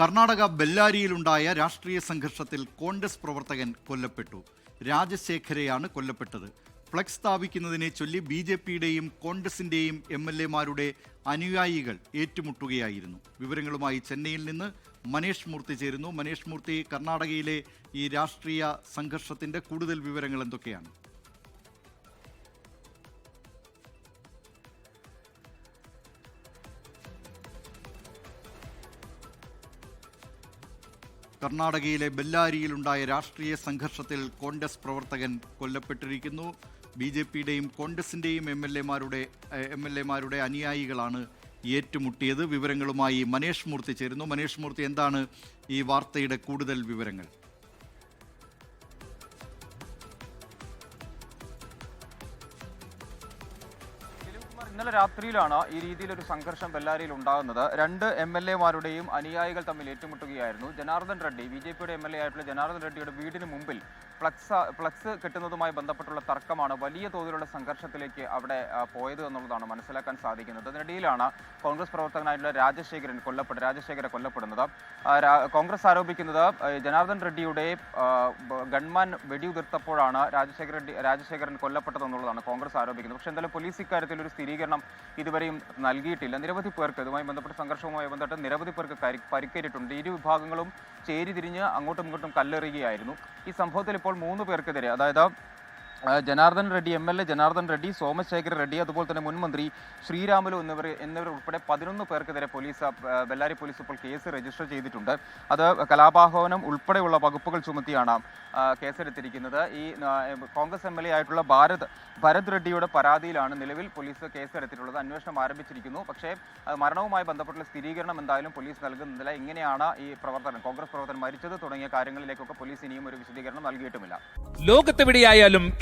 കർണാടക ബെല്ലാരിയിലുണ്ടായ രാഷ്ട്രീയ സംഘർഷത്തിൽ കോൺഗ്രസ് പ്രവർത്തകൻ കൊല്ലപ്പെട്ടു. രാജശേഖരയാണ് കൊല്ലപ്പെട്ടത്. ഫ്ലക്സ് സ്ഥാപിക്കുന്നതിനെ ചൊല്ലി ബി ജെ പിയുടെയും കോൺഗ്രസിന്റെയും എം എൽ എമാരുടെ അനുയായികൾ ഏറ്റുമുട്ടുകയായിരുന്നു. വിവരങ്ങളുമായി ചെന്നൈയിൽ നിന്ന് മനേഷ് മൂർത്തി ചേരുന്നു. മനേഷ് മൂർത്തി കർണാടകയിലെ ഈ രാഷ്ട്രീയ സംഘർഷത്തിന്റെ കൂടുതൽ വിവരങ്ങൾ എന്തൊക്കെയാണ്? കർണാടകയിലെ ബെല്ലാരിയിലുണ്ടായ രാഷ്ട്രീയ സംഘർഷത്തിൽ കോൺഗ്രസ് പ്രവർത്തകൻ കൊല്ലപ്പെട്ടിരിക്കുന്നു. ബി ജെ പിയുടെയും കോൺഗ്രസിന്റെയും എം എൽ എമാരുടെ എം എൽ എമാരുടെ അനുയായികളാണ് ഏറ്റുമുട്ടിയത്. വിവരങ്ങളുമായി മനേഷ് മൂർത്തി ചേരുന്നു. മനേഷ് മൂർത്തി എന്താണ് ഈ വാർത്തയുടെ കൂടുതൽ വിവരങ്ങൾ? ഇന്നലെ രാത്രിയിലാണ് ഈ രീതിയിലൊരു സംഘർഷം ബെല്ലാരിയിൽ ഉണ്ടാകുന്നത്. രണ്ട് എം എൽ എമാരുടെയും അനുയായികൾ തമ്മിൽ ഏറ്റുമുട്ടുകയായിരുന്നു. ജനാർദ്ദൻ റെഡ്ഡി ബി ജെ പിയുടെ എം എൽ എ ആയിട്ടുള്ള ജനാർദ്ദൻ റെഡ്ഡിയുടെ വീടിന് മുമ്പിൽ ഫ്ലക്സ് ഫ്ലക്സ് കെട്ടുന്നതുമായി ബന്ധപ്പെട്ടുള്ള തർക്കമാണ് വലിയ തോതിലുള്ള സംഘർഷത്തിലേക്ക് അവിടെ പോയത് എന്നുള്ളതാണ് മനസ്സിലാക്കാൻ സാധിക്കുന്നത്. അതിനിടയിലാണ് കോൺഗ്രസ് പ്രവർത്തകനായിട്ടുള്ള രാജശേഖരൻ കൊല്ലപ്പെട്ട രാജശേഖരൻ കൊല്ലപ്പെടുന്നത്. കോൺഗ്രസ് ആരോപിക്കുന്നത് ജനാർദ്ദൻ റെഡ്ഡിയുടെ ഗൺമാൻ വെടിയുതിർത്തപ്പോഴാണ് രാജശേഖരൻ രാജശേഖരൻ കൊല്ലപ്പെട്ടതെന്നുള്ളതാണ് കോൺഗ്രസ് ആരോപിക്കുന്നത്. പക്ഷേ എന്തായാലും പോലീസ് ഇക്കാര്യത്തിൽ ഒരു സ്ഥിരീകരണം ഇതുവരെയും നൽകിയിട്ടില്ല. നിരവധി പേർക്ക് ഇതുമായി ബന്ധപ്പെട്ട സംഘർഷവുമായി ബന്ധപ്പെട്ട് നിരവധി പേർക്ക് പരിക്കേറ്റിട്ടുണ്ട്. ഇരു വിഭാഗങ്ങളും ചേരി തിരിഞ്ഞ് അങ്ങോട്ടും ഇങ്ങോട്ടും കല്ലെറിയുകയായിരുന്നു. ഈ സംഭവത്തിൽ ഇപ്പോൾ മൂന്ന് പേർക്കെതിരെ അതായത് Janardhan Reddy M L A Janardhan Reddy Somashekhar Reddy അതുപോലെ തന്നെ മുൻമന്ത്രി ശ്രീരാമുലു എന്നിവർ എന്നിവർ ഉൾപ്പെടെ പതിനൊന്ന് പേർക്കെതിരെ പോലീസ് ബെല്ലാരി പോലീസ് ഇപ്പോൾ കേസ് രജിസ്റ്റർ ചെയ്തിട്ടുണ്ട്. അത് കലാപാഹവനം ഉൾപ്പെടെയുള്ള വകുപ്പുകൾ ചുമത്തിയാണ് കേസെടുത്തിരിക്കുന്നത്. ഈ കോൺഗ്രസ് എം എൽ എ ആയിട്ടുള്ള ഭാരത് ഭരത് റെഡ്ഡിയുടെ പരാതിയിലാണ് നിലവിൽ പോലീസ് കേസെടുത്തിട്ടുള്ളത്. അന്വേഷണം ആരംഭിച്ചിരിക്കുന്നു. പക്ഷേ മരണവുമായി ബന്ധപ്പെട്ടുള്ള സ്ഥിരീകരണം എന്തായാലും പോലീസ് നൽകുന്നില്ല. എങ്ങനെയാണ് ഈ പ്രവർത്തനം? കോൺഗ്രസ് പ്രവർത്തനം മരിച്ചത് തുടങ്ങിയ കാര്യങ്ങളിലേക്കൊക്കെ പോലീസ് ഇനിയും ഒരു വിശദീകരണം നൽകിയിട്ടുമില്ല. ലോകത്തെവിടെയായാലും